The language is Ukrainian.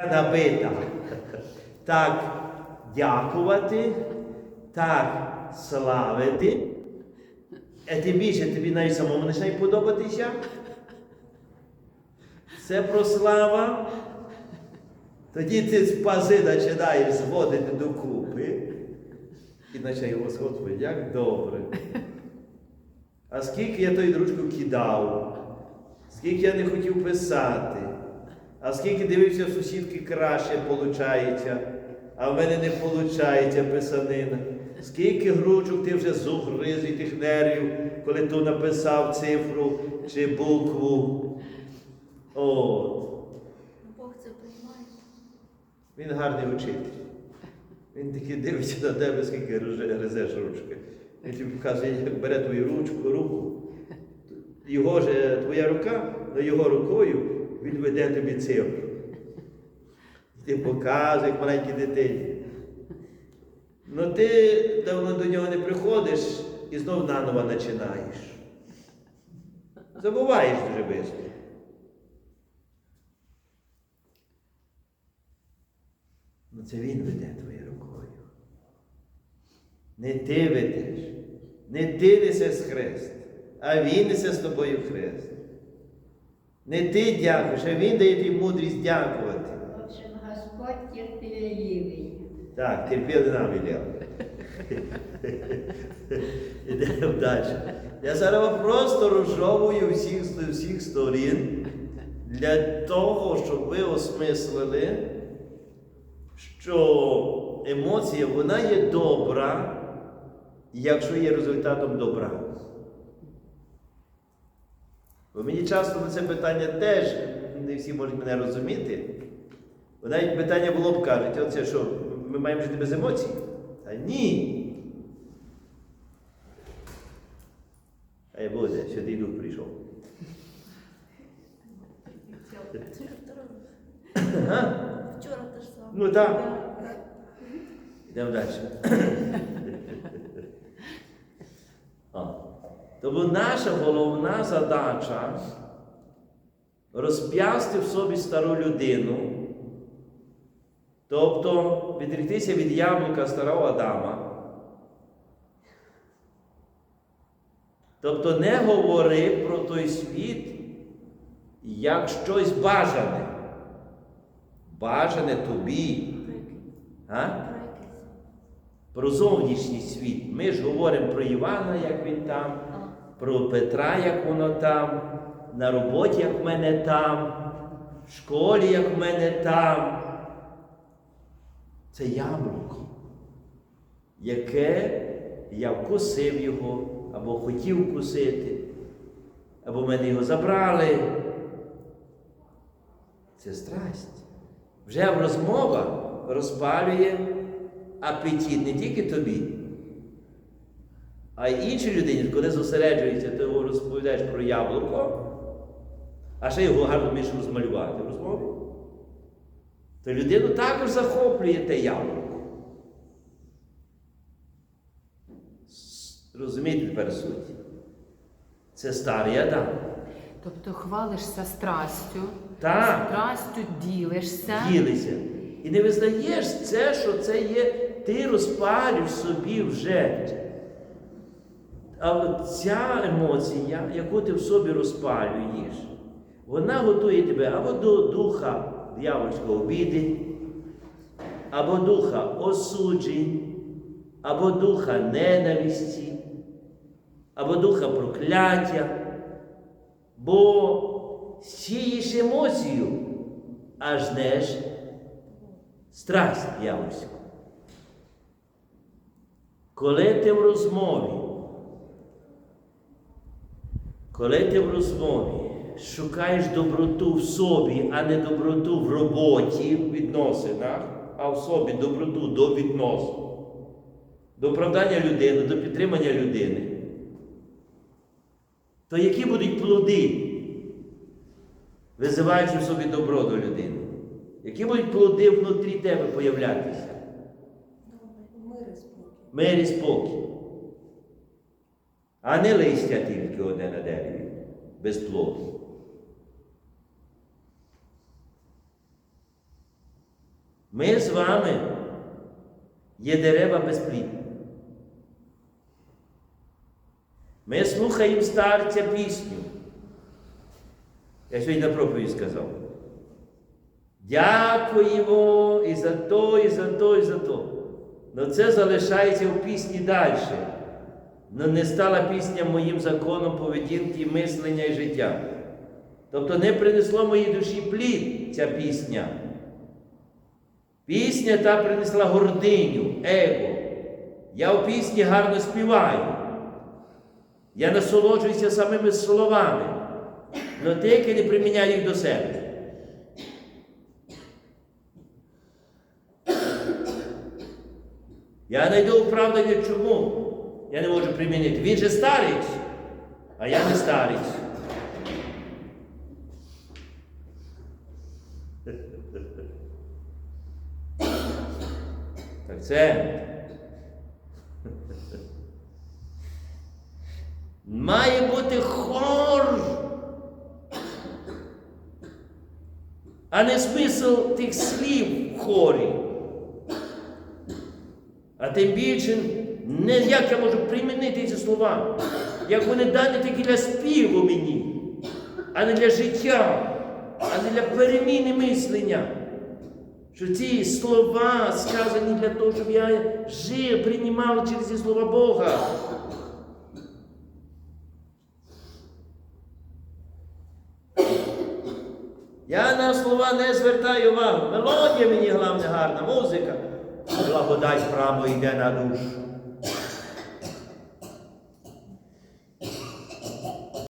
набита. Так дякувати, так славити. А тим більше тобі навіть самому починає подобатися. Це про слава. Тоді ти пази починаєш зводити докупи. І починаєш, Господи, як добре. А скільки я той ручку кидав, скільки я не хотів писати, а скільки дивився сусідки краще виходить, а в мене не виходить писанина. Скільки гручок ти вже зугриз і тих нервів, коли ти написав цифру чи букву. От. Бог це приймає. Він гарний учитель. Він такий дивиться на тебе, скільки гризеш ручки. Він тобі показує, як бере твою ручку, руку. Його ж, е, твоя рука, але його рукою він веде тобі цифру. Ти показує, як маленькій дитині. Ну ти давно до нього не приходиш і знов наново починаєш. Забуваєш дуже швидко. Ну це він веде твоєю рукою. Не ти ведеш, не ти несеш хрест, а він несе з тобою хрест. Не ти дякуєш, а він дає тобі мудрість дякувати. Отже, Господь терпеливий. Так, терпіли нам велел. Ідемо далі. Я зараз просто розжовую всіх, з всіх сторін для того, щоб ви осмислили, що емоція вона є добра, якщо є результатом добра. Бо мені часто на це питання теж не всі можуть мене розуміти. Бо навіть питання було б кажуть, оце що, ми маємо жити без емоцій? Та ні. А я буде, Святий Дух прийшов. Вчора те ж саме. Ну так. Йдемо далі. А. Тому наша головна задача розп'ясти в собі стару людину, тобто відріктися від яблука старого Адама. Тобто не говори про той світ як щось бажане. Бажане тобі. А? Про зовнішній світ. Ми ж говоримо про Івана, як він там, про Петра, як воно там, на роботі, як в мене там, в школі, як в мене там. Це яблуко, яке я вкусив його, або хотів вкусити, або мене його забрали. Це страсть. Вже розмова розпалює апетит не тільки тобі, а іншій людині, коли зосереджується, ти його розповідаєш про яблуко, а ще його гарно вмієш розмалювати в розмові, то людину також захоплює те яблуко. Розумієте тепер суть? Це старий Адам. Тобто хвалишся страстю, Так. страстю ділишся. ділися. І не визнаєш це, що це є, ти розпалюєш собі вже. А ця емоція, яку ти в собі розпалюєш, вона готує тебе або до духа дьявольського обіди, або духа осуджень, або духа ненависті, або духа прокляття. Бо сієш емоцію, аж не ж страсть дьявольську. Коли ти в розмові, коли ти в розмові шукаєш доброту в собі, а не доброту в роботі, в відносинах, а в собі доброту до відносин, до оправдання людини, до підтримання людини, то які будуть плоди, визиваючи в собі добро до людини? Які будуть плоди внутрі тебе появлятися? Мир і спокій. А не листя тільки одне на дереві, без плоду. Ми з вами є дерева безплідні. Ми слухаємо старця пісню. Я сьогодні на проповідь сказав. Дякуємо і за то, і за то, і за то. Но це залишається в пісні далі. Но не стала пісня моїм законом поведінки, мислення і життя. Тобто не принесло моїй душі плід ця пісня. Пісня та принесла гординю, его. Я в пісні гарно співаю. Я насолоджуюся самими словами, але тільки не приміняю їх до себе. Я знайду оправдання чому. Я не можу примінити. Він же старець, а я не старець. Так це. Має бути хор. А не смисл тих слів хорі. А тим більше, не як я можу примінити ці слова, як вони дані тільки для співу мені, а не для життя, а не для переміни мислення. Що ці слова сказані для того, щоб я жив, приймав через ці слова Бога. Я на слова не звертаю увагу. Мелодія мені головне гарна, музика. Благодать прямо йде на душу.